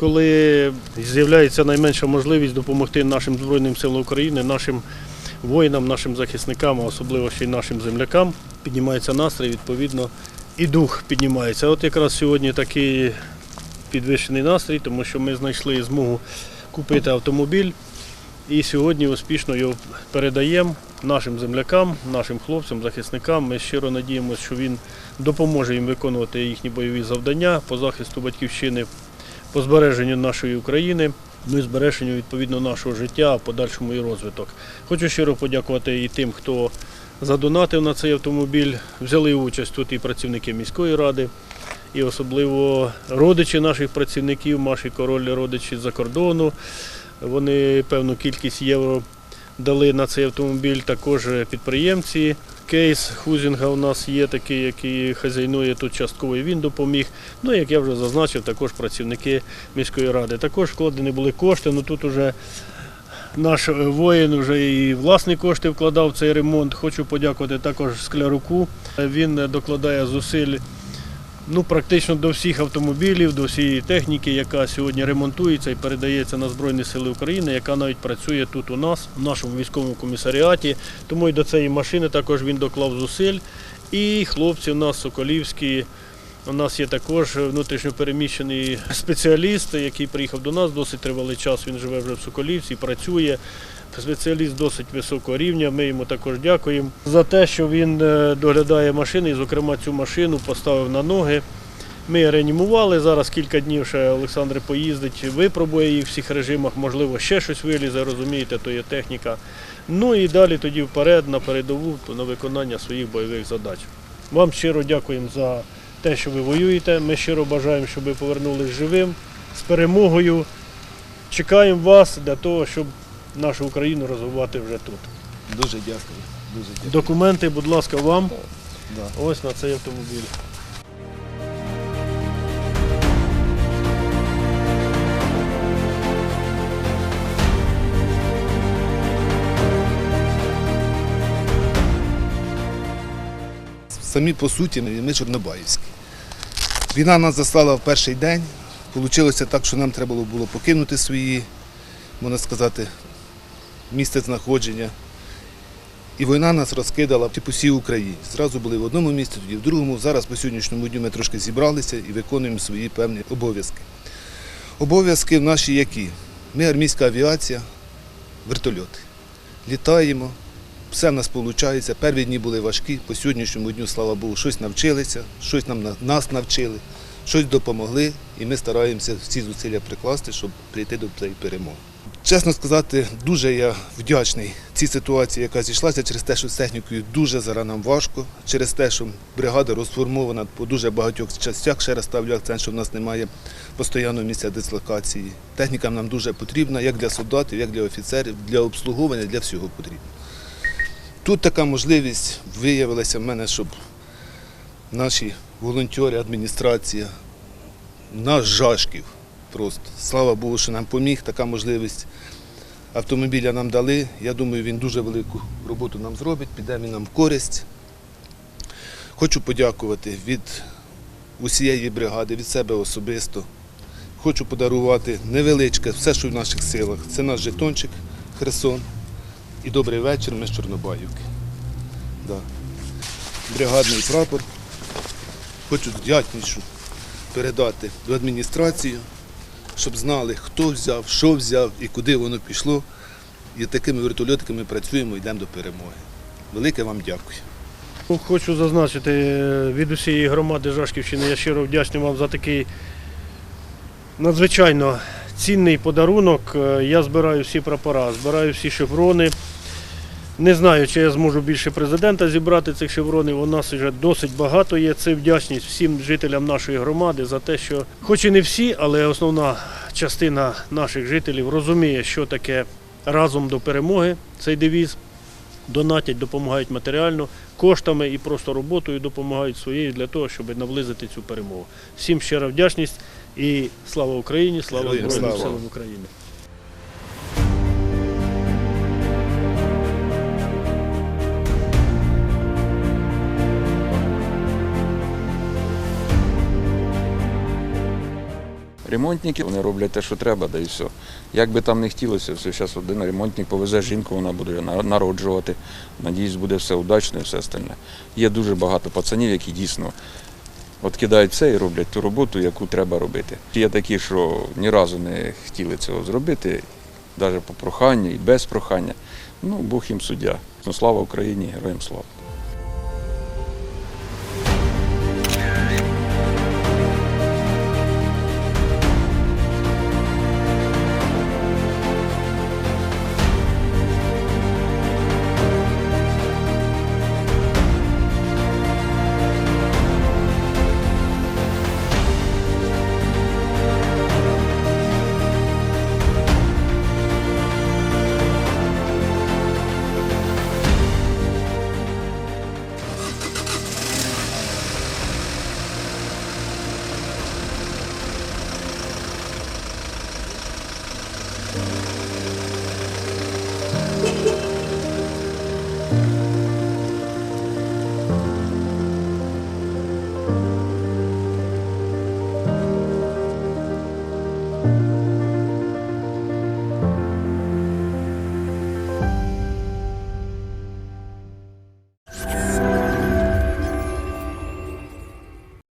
коли з'являється найменша можливість допомогти нашим Збройним силам України, нашим воїнам, нашим захисникам, а особливо ще й нашим землякам, піднімається настрій, відповідно, і дух піднімається. От якраз сьогодні такий підвищений настрій, тому що ми знайшли змогу купити автомобіль. І сьогодні успішно його передаємо нашим землякам, нашим хлопцям, захисникам. Ми щиро надіємося, що він допоможе їм виконувати їхні бойові завдання по захисту батьківщини, по збереженню нашої України, ну і збереженню відповідно нашого життя, подальшому і розвиток. Хочу щиро подякувати і тим, хто задонатив на цей автомобіль. Взяли участь тут і працівники міської ради, і особливо родичі наших працівників, наші королі родичі з-за кордону. Вони певну кількість євро дали на цей автомобіль. Також підприємці. Кейс Хузінга у нас є такий, який хазяйнує тут частково, і він допоміг. Ну, як я вже зазначив, також працівники міської ради. Також вкладені були кошти. але тут уже наш е, воїн вже і власні кошти вкладав в цей ремонт. Хочу подякувати також скляруку. Він докладає зусиль ну, практично до всіх автомобілів, до всієї техніки, яка сьогодні ремонтується і передається на Збройні Сили України, яка навіть працює тут у нас, в нашому військовому комісаріаті. Тому і до цієї машини також він доклав зусиль. І хлопці у нас соколівські. У нас є також внутрішньопереміщений спеціаліст, який приїхав до нас досить тривалий час. Він живе вже в Соколівці, працює. Спеціаліст досить високого рівня. Ми йому також дякуємо за те, що він е, доглядає машини, і, зокрема, цю машину поставив на ноги. Ми реанімували. Зараз кілька днів ще Олександр поїздить, випробує її в всіх режимах, можливо, ще щось вилізе, розумієте, то є техніка. Ну і далі тоді вперед на передову на виконання своїх бойових задач. Вам щиро дякуємо за те, що ви воюєте. Ми щиро бажаємо, щоб ви повернулись живим, з перемогою. Чекаємо вас для того, щоб нашу Україну розвивати вже тут. Дуже дякую. Дуже дякую. Документи, будь ласка, вам Да. ось на цей автомобіль. Самі по суті, ми ми чорнобаївські. Війна нас застала в перший день. Получилося так, що нам треба було покинути свої, можна сказати, місце знаходження. І війна нас розкидала по всій Україні. Зразу були в одному місці, тоді в другому. Зараз по сьогоднішньому дню ми трошки зібралися і виконуємо свої певні обов'язки. Обов'язки наші які? Ми армійська авіація, вертольоти. Літаємо, все в нас виходить. Перві дні були важкі, по сьогоднішньому дню, слава Богу, щось навчилися, щось нам нас навчили, щось допомогли, і ми стараємося всі зусилля прикласти, щоб прийти до цієї перемоги. Чесно сказати, дуже я вдячний цій ситуації, яка зійшлася через те, що з технікою дуже зараз нам важко, через те, що бригада розформована по дуже багатьох частях. Ще раз ставлю акцент, що в нас немає постійного місця дислокації. Техніка нам дуже потрібна як для солдатів, як для офіцерів, для обслуговування, для всього потрібно. Тут така можливість виявилася в мене, щоб наші волонтери, адміністрація, наш Жашків просто. Слава Богу, що нам поміг, така можливість. Автомобіля нам дали. Я думаю, він дуже велику роботу нам зробить, піде він нам в користь. Хочу подякувати від усієї бригади, від себе особисто. Хочу подарувати невеличке, все, що в наших силах. Це наш жетончик Херсон. І добрий вечір, ми з Чорнобаївки. Да. Бригадний прапор. Хочу вдячнішу передати до адміністрації, щоб знали, хто взяв, що взяв і куди воно пішло. І такими вертольотиками працюємо, йдемо до перемоги. Велике вам дякую. Ну, Хочу зазначити е, від усієї громади Жашківщини, я щиро вдячний вам за такий надзвичайно цінний подарунок. Е, Я збираю всі прапора, збираю всі шеврони. Не знаю, чи я зможу більше президента зібрати цих шевронів. У нас вже досить багато є. Це вдячність всім жителям нашої громади за те, що, хоч і не всі, але основна частина наших жителів розуміє, що таке разом до перемоги цей девіз донатять, допомагають матеріально, коштами і просто роботою допомагають своєю для того, щоб наблизити цю перемогу. Всім щира вдячність і слава Україні, слава Збройним силам України. ремонтники, вони роблять те, що треба, да і все. Як би там не хотілося, все, зараз один ремонтник повезе жінку, вона буде народжувати. Надіюсь, буде все удачно і все остальне. Є дуже багато пацанів, які дійсно от кидають все і роблять ту роботу, яку треба робити. Є такі, що ні разу не хотіли цього зробити, навіть по проханню і без прохання. Ну, Бог їм суддя. Ну, слава Україні, героям слава.